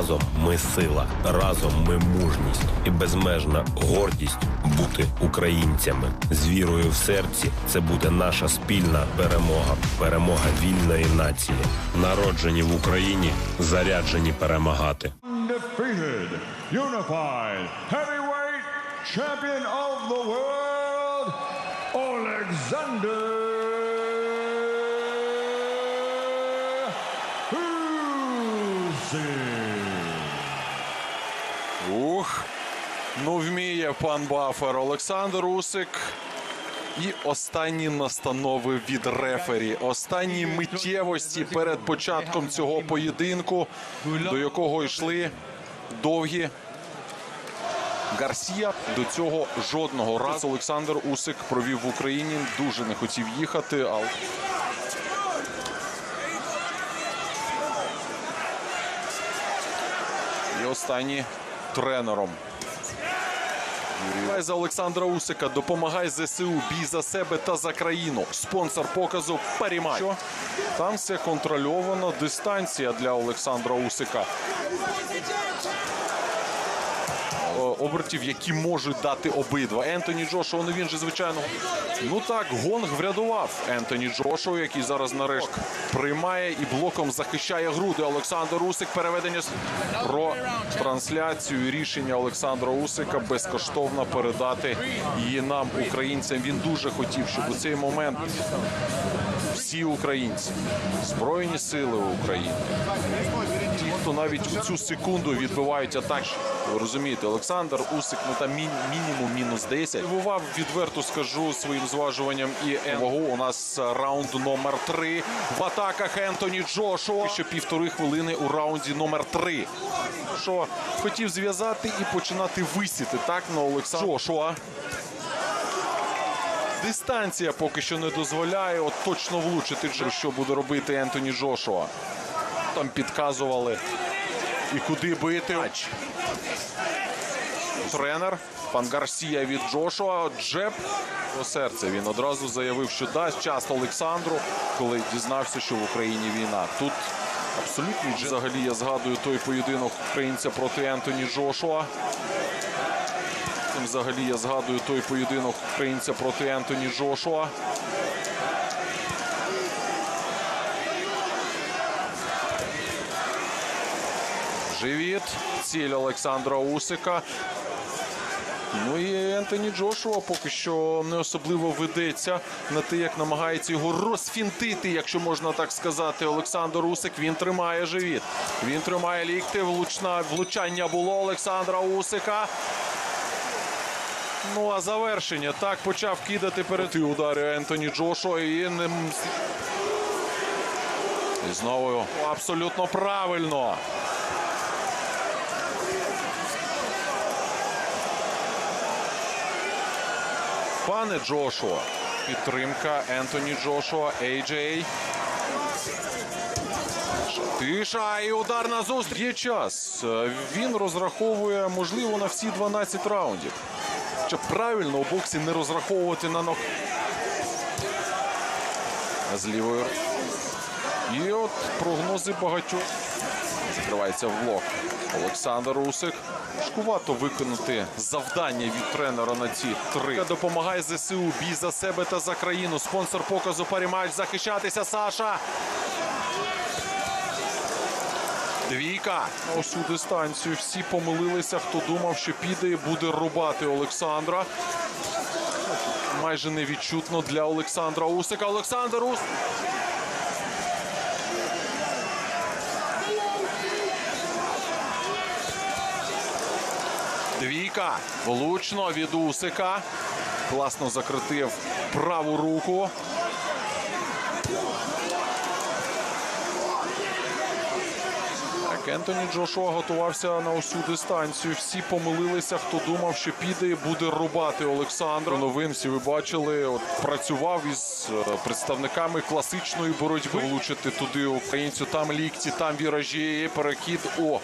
Разом ми сила, разом ми мужність і безмежна гордість бути українцями. З вірою в серці це буде наша спільна перемога, перемога вільної нації. Народжені в Україні, заряджені перемагати. undefeated, unified, heavyweight champion of the world, Alexander Usyk. Ну вміє пан Бафер Олександр Усик. І останні настанови від рефері. Останні миттєвості перед початком цього поєдинку, до якого йшли довгі. Гарсія до цього жодного разу Олександр Усик провів в Україні. Дуже не хотів їхати, але і останні тренером. Юрій за Олександра Усика. Допомагай ЗСУ. Бій за себе та за країну. Спонсор показу Парімай. Що? Там все контрольовано. Дистанція для Олександра Усика. О, Обертів, які можуть дати обидва. Ентоні Джошуа, ну він же звичайно. Ну так, гонг врядував Ентоні Джошуа, який зараз нарешті приймає і блоком захищає груди. Олександр Усик переведення про трансляцію рішення Олександра Усика безкоштовно передати її нам, українцям. Він дуже хотів, щоб у цей момент всі українці, збройні сили України, ті, хто навіть у цю секунду відбивають атак. Ви розумієте, Олександр Усик, ну там мін- мінімум мінус 10. Дивував, відверто скажу своїм зважуванням і вагу. У нас раунд номер 3 в атаках Ентоні Джошуа. Ще півтори хвилини у раунді номер 3 Що хотів зв'язати і починати висіти так на Олександра Джошуа. Дистанція поки що не дозволяє от точно влучити, що- буде робити Ентоні Джошуа. Там підказували і куди бити. Тренер пан Гарсія від Джошуа. Джеб по серце. Він одразу заявив, що дасть час Олександру, коли дізнався, що в Україні війна. Тут абсолютний джеб. Взагалі я згадую той поєдинок українця проти Ентоні Джошуа. Взагалі я згадую той поєдинок українця проти Ентоні Джошуа. Живіт. Ціль Олександра Усика. Ну і Ентоні Джошуа поки що не особливо ведеться на те, як намагається його розфінтити, якщо можна так сказати. Олександр Усик він тримає живіт. Він тримає лікти. Влучна влучання було Олександра Усика. Ну а завершення так почав кидати перед і удари Ентоні Джошуа і не і знову абсолютно правильно. Пане Джошуа. Підтримка Ентоні Джошуа. AJ. Тиша і удар на зустріч. Є час. Е, Він розраховує, можливо, на всі 12 раундів. Щоб правильно у боксі не розраховувати на нок. З лівою. І от прогнози багатьох. Закривається в блок. Олександр Усик. Шкувато виконати завдання від тренера на ці три. Допомагає ЗСУ. Бій за себе та за країну. Спонсор показу Парімач. Захищатися Саша. Двійка. Усю дистанцію. Всі помилилися. Хто думав, що піде і буде рубати Олександра. Майже невідчутно для Олександра Усика. Олександр Усик. Двійка. Влучно від Усика. Класно закритив праву руку. Так, Ентоні Джошуа готувався на усю дистанцію. Всі помилилися, хто думав, що піде і буде рубати Олександра. Новин всі ви бачили. От працював із е, представниками класичної боротьби. Влучити туди українцю. Там лікті, там віражі. Перекид о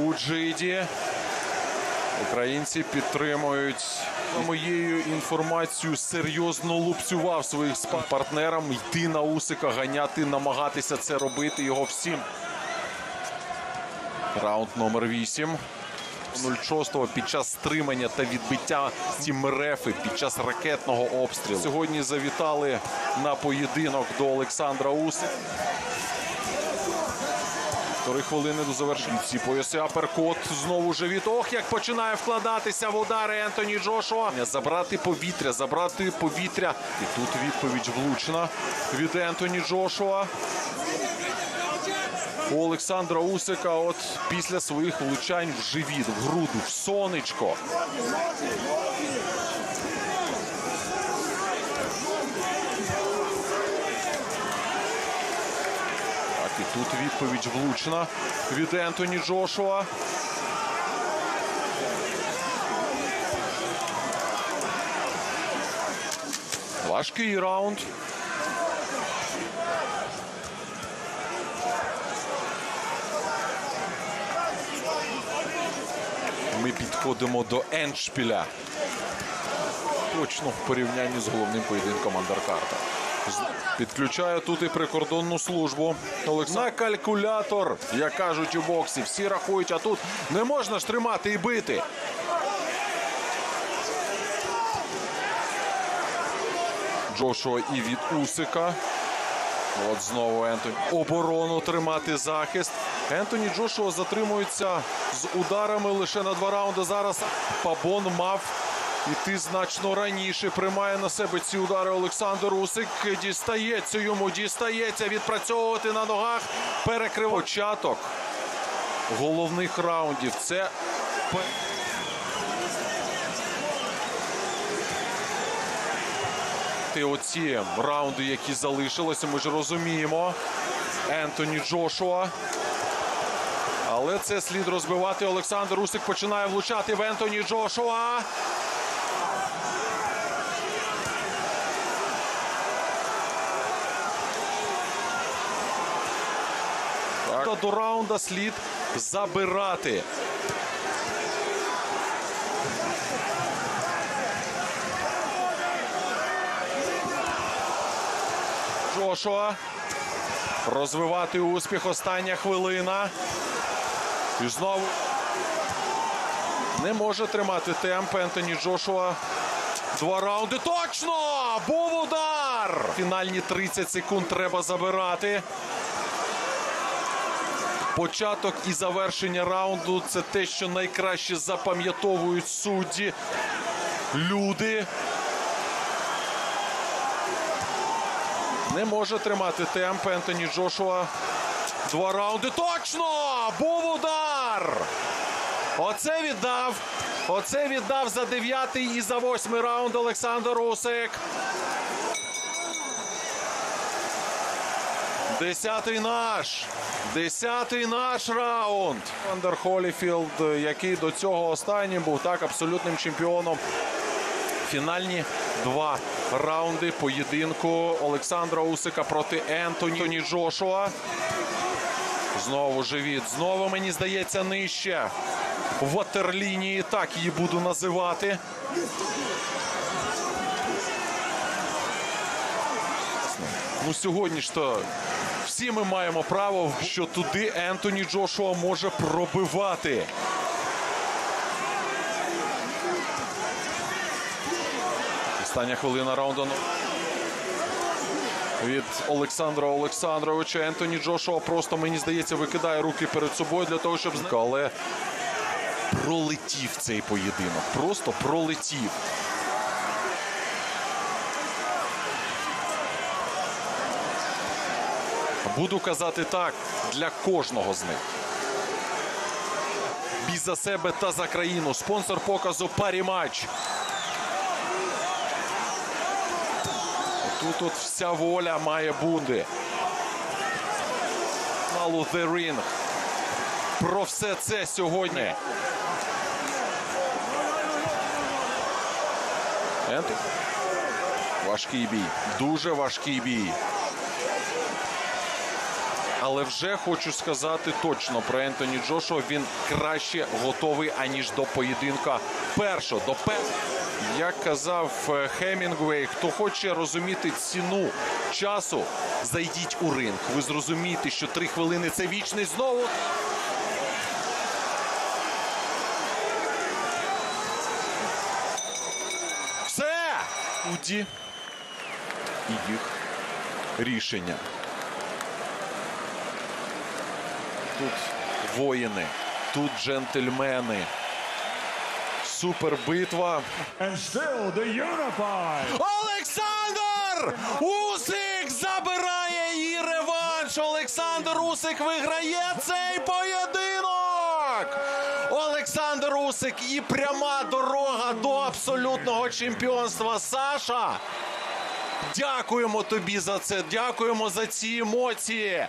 у Джиді. Українці підтримують моєю інформацією. Серйозно лупцював своїх партнерам йти на Усика, ганяти, намагатися це робити його всім. Раунд номер 8. 06-го під час стримання та відбиття ці мерефи під час ракетного обстрілу. Сьогодні завітали на поєдинок до Олександра Уси. Три хвилини до завершення. Ці пояси аперкот. Знову живіт. Ох, як починає вкладатися в удари Ентоні Джошуа. Забрати повітря, забрати повітря. І тут відповідь влучна від Ентоні Джошуа. У Олександра Усика, от після своїх влучань в живіт, в груду, в сонечко. Так, і тут відповідь влучна від Ентоні Джошуа. Важкий раунд. Ми підходимо до Еншпіля. Точно в порівнянні з головним поєдинком Андеркарта. Підключає тут і прикордонну службу. Олександр. На калькулятор, як кажуть у боксі. Всі рахують, а тут не можна ж тримати і бити. Джошуа і від Усика. От знову Ентоні. Оборону тримати захист. Ентоні Джошуа затримується з ударами лише на два раунди. Зараз Пабон мав іти значно раніше. Приймає на себе ці удари Олександр Усик. Дістається йому, дістається відпрацьовувати на ногах. Перекрив початок головних раундів. Це пе- Ти оці раунди, які залишилися, ми ж розуміємо. Ентоні Джошуа. Але це слід розбивати. Олександр Усик починає влучати в Ентоні Джошуа. Так. До раунда слід забирати. Джошуа. Розвивати успіх. Остання хвилина. І знову не може тримати темп Ентоні Джошуа. Два раунди. Точно! Був удар! Фінальні 30 секунд треба забирати. Початок і завершення раунду це те, що найкраще запам'ятовують судді. Люди. Не може тримати темп Ентоні Джошуа. Два раунди. Точно! Був удар! Оце віддав. Оце віддав за дев'ятий і за восьмий раунд Олександр Усик. Десятий наш. Десятий наш раунд. Андер Холіфілд, який до цього останнім був так абсолютним чемпіоном. Фінальні два раунди поєдинку Олександра Усика проти Ентоні Джошуа. Знову живіт. Знову мені здається нижче. Ватерлінії. Так її буду називати. Ну сьогодні ж то всі ми маємо право, що туди Ентоні Джошуа може пробивати. Остання хвилина раунду. Від Олександра Олександровича Ентоні Джошуа просто, мені здається, викидає руки перед собою для того, щоб Але пролетів цей поєдинок. Просто пролетів. Буду казати так для кожного з них. Бій за себе та за країну. Спонсор показу парі матч. Тут от вся воля має бути. Малу The Ring. Про все це сьогодні. Ентон. Важкий бій. Дуже важкий бій. Але вже хочу сказати точно про Ентоні Джошуа. Він краще готовий, аніж до поєдинка першого. До пер... Як казав е, Хемінгвей, хто хоче розуміти ціну часу, зайдіть у ринг. Ви зрозумієте, що три хвилини це вічний знову. Все! Уді і їх рішення. Тут воїни, тут джентльмени. The unified Олександр Усик забирає і реванш. Олександр Усик виграє цей поєдинок. Олександр Усик і пряма дорога до абсолютного чемпіонства. Саша. Дякуємо тобі за це. Дякуємо за ці емоції.